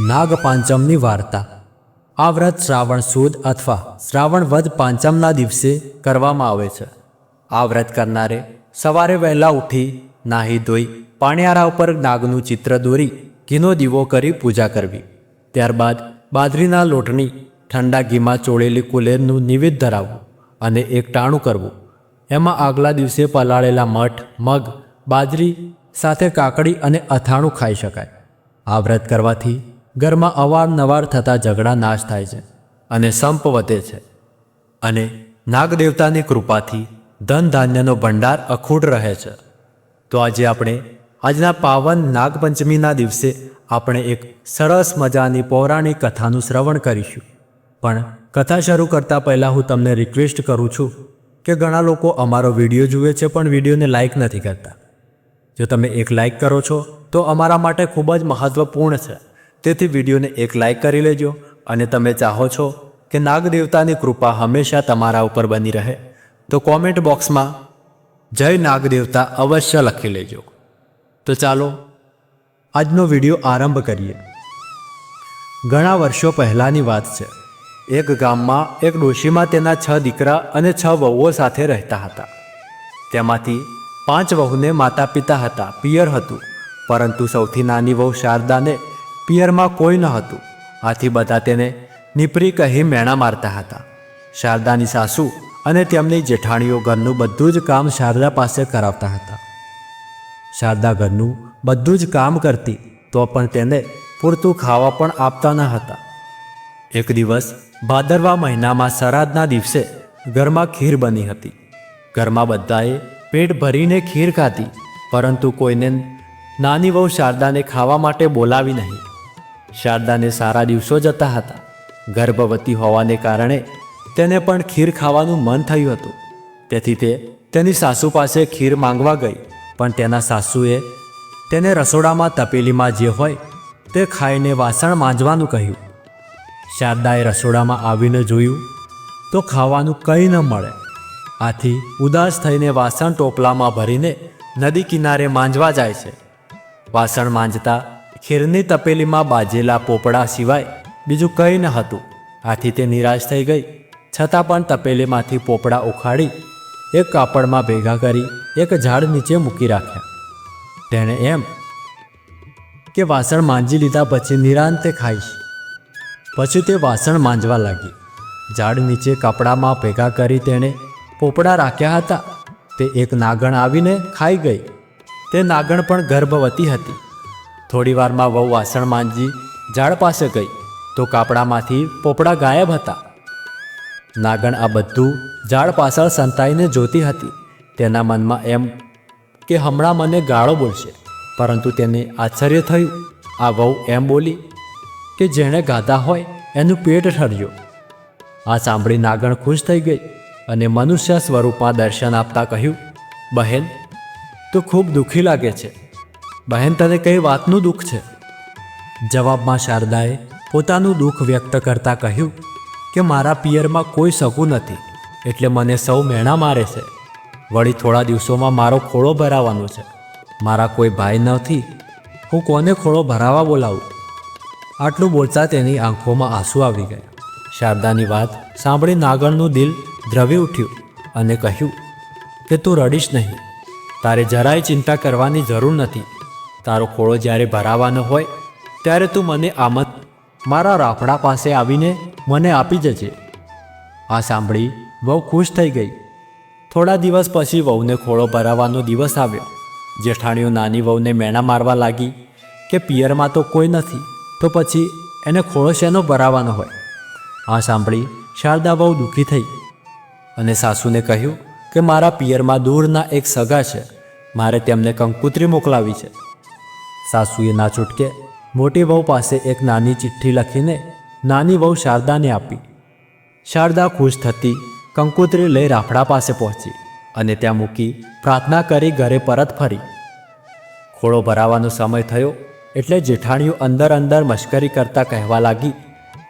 નાગપાંચમની વાર્તા. આ વ્રત શ્રાવણ સુદ અથવા શ્રાવણ વદ પાંચમના દિવસે કરવામાં આવે છે. આ વ્રત કરનારે સવારે વહેલા ઉઠી, નાહી ધોઈ, પાણિયારા ઉપર નાગનું ચિત્ર દોરી, ઘીનો દીવો કરી પૂજા કરવી. ત્યારબાદ બાજરીના લોટની ઠંડા ઘીમાં ચોળેલી કુલેરનું નિવેદ ધરાવવું અને એક ટાણું કરવું. એમાં આગલા દિવસે પલાળેલા મઠ, મગ, બાજરી સાથે કાકડી અને અથાણું ખાઈ શકાય. આ વ્રત કરવાથી ઘરમાં અવારનવાર થતા ઝઘડા નાશ થાય છે અને સંપ વધે છે. અને નાગદેવતાની કૃપાથી ધન ધાન્યનો ભંડાર અખૂટ રહે છે. તો આજે આપણે આજના પાવન નાગપંચમીના દિવસે આપણે એક સરસ મજાની પૌરાણિક કથાનું શ્રવણ કરીશું. પણ કથા શરૂ કરતાં પહેલાં હું તમને રિક્વેસ્ટ કરું છું કે ઘણા લોકો અમારો વીડિયો જુએ છે પણ વિડીયોને લાઇક નથી કરતા. જો તમે એક લાઈક કરો છો, તો અમારા માટે ખૂબ જ મહત્ત્વપૂર્ણ છે. તેથી વિડીયોને એક લાઈક કરી લેજો અને તમે ચાહો છો કે નાગદેવતાની કૃપા હંમેશા તમારા ઉપર બની રહે, તો કોમેન્ટ બોક્સમાં જય નાગદેવતા અવશ્ય લખી લેજો. તો ચાલો, આજનો વીડિયો આરંભ કરીએ. ઘણા વર્ષો પહેલાંની વાત છે. એક ગામમાં એક ડોશીમાં તેના છ દીકરા અને છ વહુઓ સાથે રહેતા હતા. તેમાંથી પાંચ વહુને માતા પિતા હતા, પિયર હતું, પરંતુ સૌથી નાની વહુ શારદાને પિયરમાં કોઈ ન હતું. આથી બધા તેને નીપરી કહી મેણા મારતા હતા. શારદાની સાસુ અને તેમની જેઠાણીઓ ઘરનું બધું જ કામ શારદા પાસે કરાવતા હતા. શારદા ઘરનું બધું જ કામ કરતી તો પણ તેને પૂરતું ખાવા પણ આપતા ન હતા. એક દિવસ ભાદરવા મહિનામાં શરાદના દિવસે ઘરમાં ખીર બની હતી. ઘરમાં બધાએ પેટ ભરીને ખીર ખાધી, પરંતુ કોઈને નાની વહુ શારદાને ખાવા માટે બોલાવી નહીં. શારદાને સારા દિવસો જતા હતા. ગર્ભવતી હોવાને કારણે તેને પણ ખીર ખાવાનું મન થયું હતું. તેથી તે તેની સાસુ પાસે ખીર માંગવા ગઈ, પણ તેના સાસુએ તેને રસોડામાં તપેલીમાં જે હોય તે ખાઈને વાસણ માંજવાનું કહ્યું. શારદાએ રસોડામાં આવીને જોયું તો ખાવાનું કંઈ ન મળે. આથી ઉદાસ થઈને વાસણ ટોપલામાં ભરીને નદી કિનારે માંજવા જાય છે. વાસણ માંજતા ખીરની તપેલીમાં બાજેલા પોપડા સિવાય બીજું કંઈ ન હતું. આથી તે નિરાશ થઈ ગઈ. છતાં પણ તપેલીમાંથી પોપડા ઉખાડી એક કાપડમાં ભેગા કરી એક ઝાડ નીચે મૂકી રાખ્યા. તેણે એમ કે વાસણ માંજી લીધા પછી નિરાંતે ખાઈશ. પછી તે વાસણ માંજવા લાગી. ઝાડ નીચે કપડામાં ભેગા કરી તેણે પોપડા રાખ્યા હતા. તે એક નાગણ આવીને ખાઈ ગઈ. તે નાગણ પણ ગર્ભવતી હતી. થોડી વારમાં વહુ વાસણ માંજી, ઝાડ પાસે ગઈ તો કાપડામાંથી પોપડા ગાયબ હતા. નાગણ આ બધું ઝાડ પાછળ સંતાઈને જોતી હતી. તેના મનમાં એમ કે હમણાં મને ગાળો બોલશે, પરંતુ તેને આશ્ચર્ય થયું. આ વહુ એમ બોલી કે જેણે ગાધા હોય એનું પેટ ઠર્યો. આ સાંભળી નાગણ ખુશ થઈ ગઈ અને મનુષ્ય સ્વરૂપમાં દર્શન આપતા કહ્યું, બહેન, તો ખૂબ દુઃખી લાગે છે. બહેન તને કઈ વાતનું દુઃખ છે? જવાબમાં શારદાએ પોતાનું દુઃખ વ્યક્ત કરતાં કહ્યું કે મારા પિયરમાં કોઈ સગું નથી, એટલે મને સૌ મેણા મારે છે. વળી થોડા દિવસોમાં મારો ખોળો ભરાવાનો છે. મારા કોઈ ભાઈ નથી. હું કોને ખોળો ભરાવા બોલાવું? આટલું બોલતા તેની આંખોમાં આંસુ આવી ગયા. શારદાની વાત સાંભળી નાગણનું દિલ દ્રવી ઉઠ્યું અને કહ્યું કે તું રડીશ નહીં. તારે જરાય ચિંતા કરવાની જરૂર નથી. તારો ખોળો જ્યારે ભરાવાનો હોય, ત્યારે તું મને આમત મારા રાફડા પાસે આવીને મને આપી જજે. આ સાંભળી વહુ ખુશ થઈ ગઈ. થોડા દિવસ પછી વહુને ખોળો ભરાવાનો દિવસ આવ્યો. જેઠાણીઓ નાની વહુને મેણા મારવા લાગી કે પિયરમાં તો કોઈ નથી, તો પછી એને ખોળો શેનો ભરાવાનો હોય? આ સાંભળી શારદા બહુ દુઃખી થઈ અને સાસુને કહ્યું કે મારા પિયરમાં દૂરના એક સગા છે, મારે તેમને કંકુત્રી મોકલાવી છે. સાસુએ ના છૂટકે મોટી વહુ પાસે એક નાની ચિઠ્ઠી લખીને નાની વહુ શારદાને આપી. શારદા ખુશ થતી કંકુત્રી લઈ રાફડા પાસે પહોંચી અને ત્યાં મૂકી પ્રાર્થના કરી ઘરે પરત ફરી. ખોળો ભરાવાનો સમય થયો એટલે જેઠાણીઓ અંદર અંદર મશ્કરી કરતા કહેવા લાગી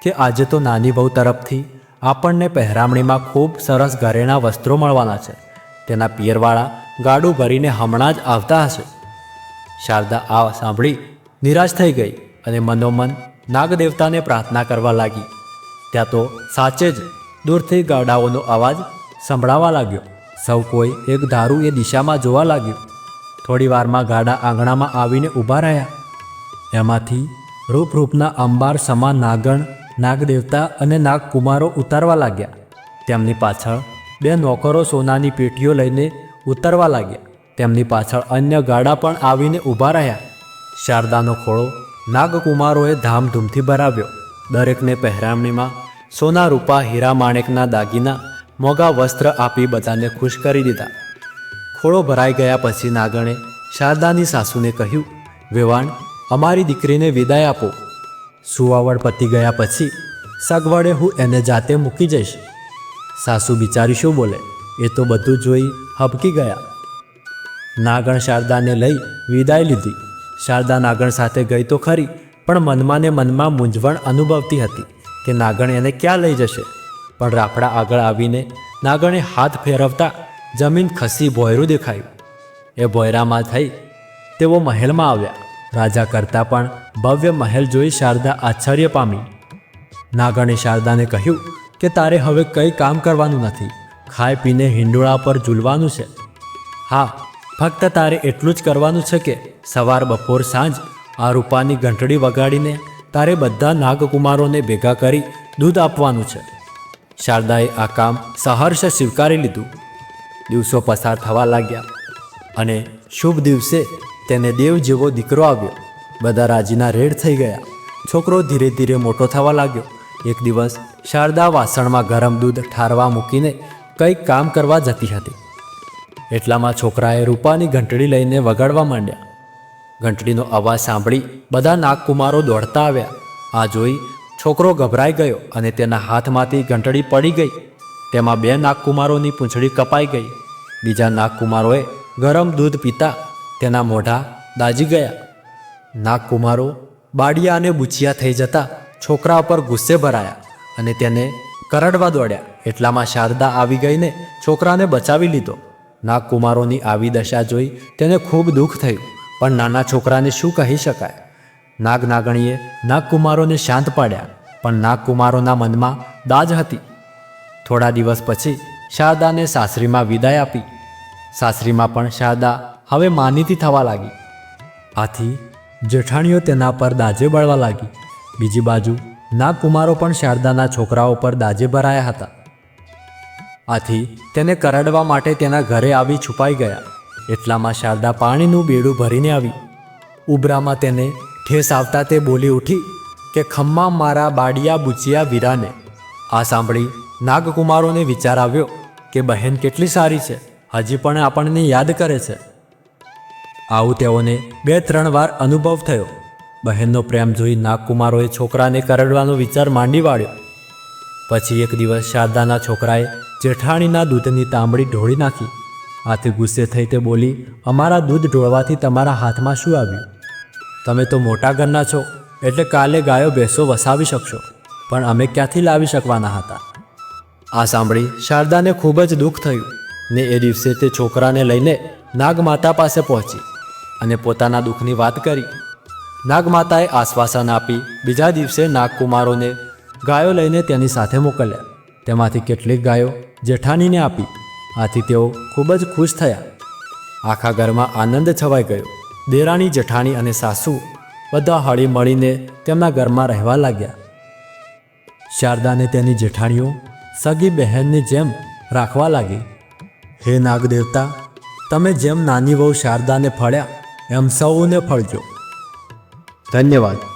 કે આજે તો નાની બહુ તરફથી આપણને પહેરામણીમાં ખૂબ સરસ ઘરેણાં વસ્ત્રો મળવાના છે. તેના પિયરવાળા ગાડું ભરીને હમણાં જ આવતા હશે. શારદા આ સાંભળી નિરાશ થઈ ગઈ અને મનોમન નાગદેવતાને પ્રાર્થના કરવા લાગી. ત્યાં તો સાચે જ દૂરથી ગાડાઓનો અવાજ સંભળાવા લાગ્યો. સૌ કોઈ એક ધારું એ દિશામાં જોવા લાગ્યું. થોડી વારમાં ગાડા આંગણામાં આવીને ઊભા રહ્યા. એમાંથી રૂપરૂપના અંબાર સમાન નાગણ, નાગદેવતા અને નાગકુમારો ઉતારવા લાગ્યા. તેમની પાછળ બે નોકરો સોનાની પેટીઓ લઈને ઉતરવા લાગ્યા. તેમની પાછળ અન્ય ગાડા પણ આવીને ઊભા રહ્યા. શારદાનો ખોળો નાગકુમારોએ ધામધૂમથી ભરાવ્યો. દરેકને પહેરામણીમાં સોના રૂપા હીરા માણેકના દાગીના મોગા વસ્ત્ર આપી બધાને ખુશ કરી દીધા. ખોળો ભરાઈ ગયા પછી નાગણે શારદાની સાસુને કહ્યું, વેવાણ, અમારી દીકરીને વિદાય આપો. સુવાવડ પતી ગયા પછી સગવડે હું એને જાતે મૂકી જઈશ. સાસુ બિચારી શું બોલે? એ તો બધું જોઈ હબકી ગયા. નાગણ શારદાને લઈ વિદાય લીધી. શારદા નાગણ સાથે ગઈ તો ખરી, પણ મનમાં ને મનમાં મૂંઝવણ અનુભવતી હતી કે નાગણ એને ક્યાં લઈ જશે. પણ રાફડા આગળ આવીને નાગણે હાથ ફેરવતા જમીન ખસી ભોયરું દેખાયું. એ ભોયરામાં થઈ તેઓ મહેલમાં આવ્યા. રાજા કરતાં પણ ભવ્ય મહેલ જોઈ શારદા આશ્ચર્ય પામી. નાગણે શારદાને કહ્યું કે તારે હવે કંઈ કામ કરવાનું નથી. ખાઈ પીને હિંડોળા પર ઝૂલવાનું છે. હા ફક્ત તારે એટલું જ કરવાનું છે કે સવાર, બપોર, સાંજ આ રૂપાની ઘંટડી વગાડીને તારે બધા નાગકુમારોને ભેગા કરી દૂધ આપવાનું છે. શારદાએ આ કામ સહર્ષ સ્વીકારી લીધું. દિવસો પસાર થવા લાગ્યા અને શુભ દિવસે તેને દેવ જેવો દીકરો આવ્યો. બધા રાજીના રેડ થઈ ગયા. છોકરો ધીરે ધીરે મોટો થવા લાગ્યો. એક દિવસ શારદા વાસણમાં ગરમ દૂધ ઠારવા મૂકીને કંઈક કામ કરવા જતી હતી. એટલામાં છોકરાએ રૂપાની ઘંટડી લઈને વગાડવા માંડ્યા. ઘંટડીનો અવાજ સાંભળી બધા નાગકુમારો દોડતા આવ્યા. આ જોઈ છોકરો ગભરાઈ ગયો અને તેના હાથમાંથી ઘંટડી પડી ગઈ. તેમાં બે નાગકુમારોની પૂંછડી કપાઈ ગઈ. બીજા નાગકુમારોએ ગરમ દૂધ પીતા તેના મોઢા દાજી ગયા. નાગકુમારો બાડિયા અને બુચિયા થઈ જતા છોકરા ઉપર ગુસ્સે ભરાયા અને તેને કરડવા દોડ્યા. એટલામાં શારદા આવી ગઈને છોકરાને બચાવી લીધો. નાગકુમારોની આવી દશા જોઈ તેને ખૂબ દુઃખ થયું, પણ નાના છોકરાને શું કહી શકાય? નાગ નાગણીએ નાગકુમારોને શાંત પાડ્યા, પણ નાગકુમારોના મનમાં દાજ હતી. થોડા દિવસ પછી શારદાને સાસરીમાં વિદાય આપી. સાસરીમાં પણ શારદા હવે માનીતી થવા લાગી. આથી જેઠાણીઓ તેના પર દાજે બળવા લાગી. બીજી બાજુ નાગકુમારો પણ શારદાના છોકરાઓ પર દાજે ભરાયા હતા. આથી તેને કરડવા માટે તેના ઘરે આવી છુપાઈ ગયા. એટલામાં શારદા પાણીનું બેડું ભરીને આવી. ઉબરામાં તેને ઠેસ આવતા તે બોલી ઉઠી કે, ખમ્મા મારા બાડિયા બુચિયા વીરાને. આ સાંભળી નાગકુમારોને વિચાર આવ્યો કે, બહેન કેટલી સારી છે. હજી પણ આપણને યાદ કરે છે. આવું તેઓને બે ત્રણ વાર અનુભવ થયો. બહેનનો પ્રેમ જોઈ નાગકુમારોએ છોકરાને કરડવાનો વિચાર માંડી વાળ્યો. પછી એક દિવસ શારદાના છોકરાએ જેઠાણીના દૂધની તાંબડી ઢોળી નાખી. આથી ગુસ્સે થઈ તે બોલી, અમારા દૂધ ઢોળવાથી તમારા હાથમાં શું આવ્યું? તમે તો મોટા ઘરના છો, એટલે કાલે ગાયો, ભેંસો વસાવી શકશો, પણ અમે ક્યાંથી લાવી શકવાના હતા? આ સાંભળી શારદાને ખૂબ જ દુઃખ થયું ને એ દિવસે તે છોકરાને લઈને નાગમાતા પાસે પહોંચી અને પોતાના દુઃખની વાત કરી. નાગમાતાએ આશ્વાસન આપી, બીજા દિવસે નાગકુમારોને ગાયો લઈને તેની સાથે મોકલ્યા. તેમાંથી કેટલીક ગાયો જેઠાણીને આપી. આથી તેઓ ખૂબ જ ખુશ થયા. આખા ઘરમાં આનંદ છવાઈ ગયો. દેરાણી, જેઠાણી અને સાસુ બધા હળી મળીને તેમના ઘરમાં રહેવા લાગ્યા. શારદાને તેની જેઠાણીઓ, સગી બહેનની જેમ રાખવા લાગી. હે નાગદેવતા, તમે જેમ નાની વહુ શારદાને ફળ્યા, એમ સૌને ફળજો. ધન્યવાદ.